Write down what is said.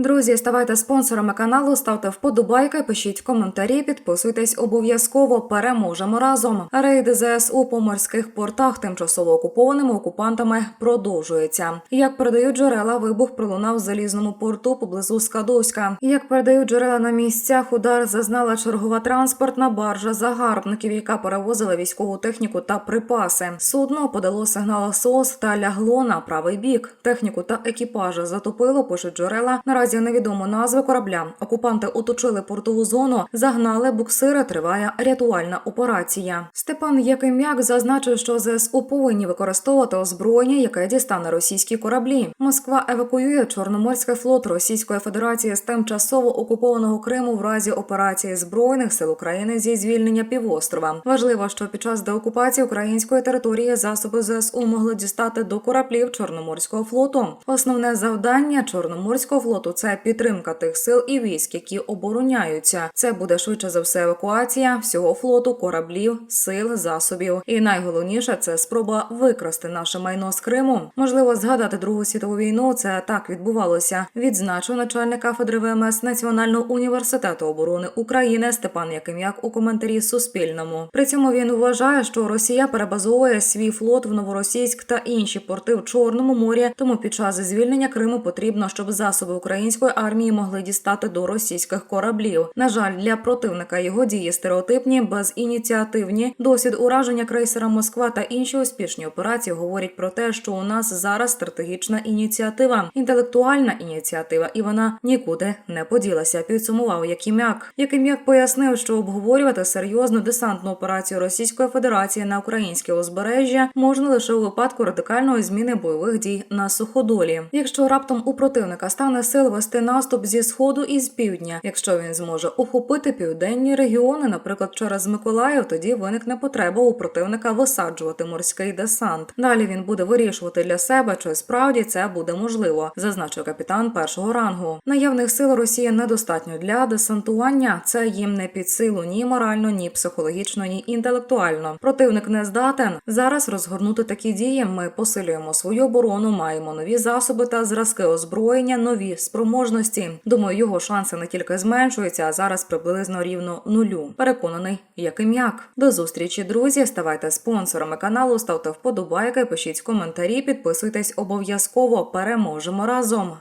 Друзі, ставайте спонсорами каналу, ставте вподобайки, пишіть коментарі, підписуйтесь обов'язково. Переможемо разом. Рейди ЗСУ по морських портах тимчасово окупованими окупантами продовжується. Як передають джерела, вибух пролунав в залізному порту поблизу Скадовська. Як передають джерела на місцях, удар зазнала чергова транспортна баржа загарбників, яка перевозила військову техніку та припаси. Судно подало сигнал СОС та лягло на правий бік. Техніку та екіпажа затопило, пишуть джерела. Наразі невідомо назви корабля. Окупанти оточили портову зону, загнали буксири. Триває рятувальна операція. Степан Яким'як зазначив, що ЗСУ повинні використовувати озброєння, яке дістане російські кораблі. Москва евакуює Чорноморський флот Російської Федерації з тимчасово окупованого Криму в разі операції збройних сил України зі звільнення півострова. Важливо, що під час деокупації української території засоби ЗСУ могли дістати до кораблів Чорноморського флоту. Основне завдання Чорноморського флоту це підтримка тих сил і військ, які обороняються. Це буде швидше за все евакуація всього флоту, кораблів, сил, засобів. І найголовніше це спроба викрасти наше майно з Криму. Можливо, згадати Другу світову війну. Це так відбувалося. Відзначив начальник кафедри ВМС Національного університету оборони України Степан Яким'як у коментарі Суспільному. При цьому він вважає, що Росія перебазовує свій флот в Новоросійськ та інші порти в Чорному морі. Тому під час звільнення Криму потрібно, щоб засоби української армії могли дістати до російських кораблів. На жаль, для противника його дії стереотипні, безініціативні. Досвід ураження крейсера Москва та інші успішні операції говорять про те, що у нас зараз стратегічна ініціатива, інтелектуальна ініціатива, і вона нікуди не поділася. Підсумував Яким'як. Яким'як пояснив, що обговорювати серйозну десантну операцію Російської Федерації на українське узбережжя можна лише у випадку радикальної зміни бойових дій на суходолі. Якщо раптом у противника стане сил вести наступ зі сходу і з півдня, якщо він зможе охопити південні регіони, наприклад, через Миколаїв, тоді виникне потреба у противника висаджувати морський десант. Далі він буде вирішувати для себе, чи справді це буде можливо, зазначив капітан першого рангу. Наявних сил Росії недостатньо для десантування. Це їм не під силу ні морально, ні психологічно, ні інтелектуально. Противник не здатен зараз розгорнути такі дії. Ми посилюємо свою оборону, маємо нові засоби та зразки озброєння, нові спроможності. Думаю, його шанси не тільки зменшуються, а зараз приблизно рівно нулю. Переконаний, як і м'як. До зустрічі, друзі. Ставайте спонсорами каналу, ставте вподобайки, пишіть коментарі, підписуйтесь обов'язково. Переможемо разом.